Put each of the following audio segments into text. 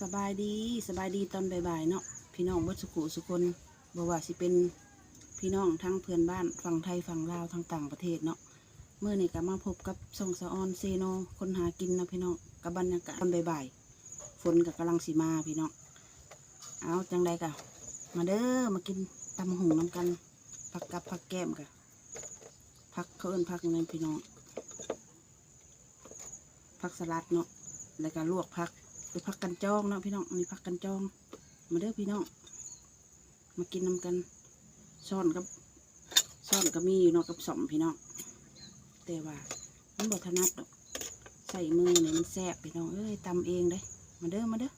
สบายดีสบายดีตอนบ่ายๆเนาะพี่น้องวัดสุขุสุคนบอกว่าสิเป็นพี่น้องทั้งเพื่อนบ้านฝั่งไทยฝั่งลาวทั้งต่างประเทศเนาะเมื่อนี้ก็มาพบกับส่งสะออนเซโนคนหากินนะพี่น้องกับบรรยากาศตอนบ่ายๆฝนกับกำลังสีมาพี่น้องเอาจังใดกะมาเด้อมากินตำหุงน้ำกันผักกับผักแก้มกะผักเขาเอิ้นผักนั่นพี่น้องผักสลัดเนาะแล้วก็ลวกผัก คือพักกันจองเนาะพี่น้องอันนี้พักกันจอง มาเด้อพี่น้อง มากินนำกันซ่อนกับซ่อนก็มีอยู่เนาะกับสมพี่น้องแต่ว่ามันบอถนัดดอกใส่มือเนี่ยมันแซบพี่น้องเอ้ยตำเองเลยมาเด้อมาเด้อ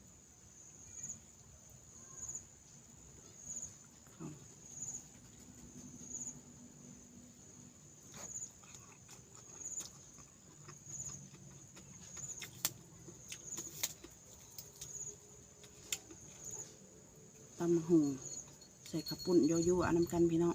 ตำหงใส่ขับปุ่นโยโย่อันน้ำกันพี่น้อง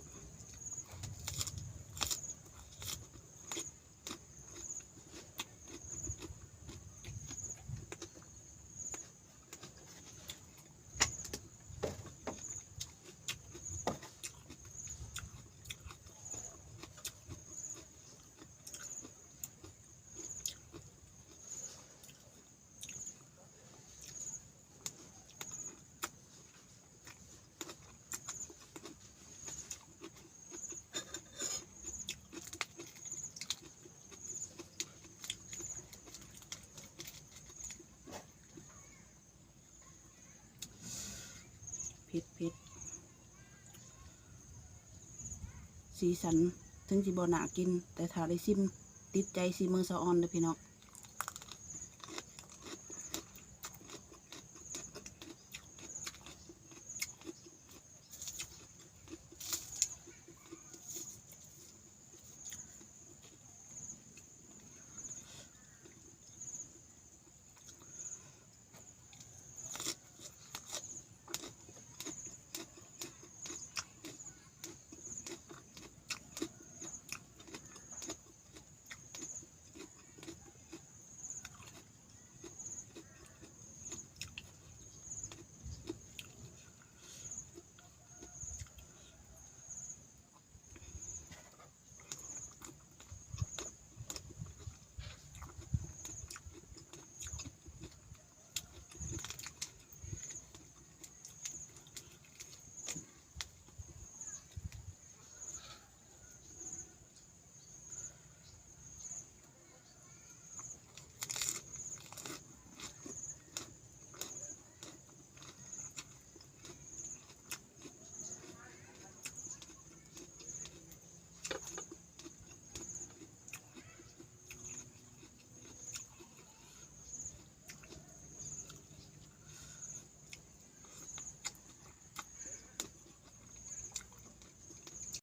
ผ็ดเผ็ดสีสันถึงสีบหนากิน แต่ถ้าได้ซิมติดใจสีมือสะออนเลยพี่น้อง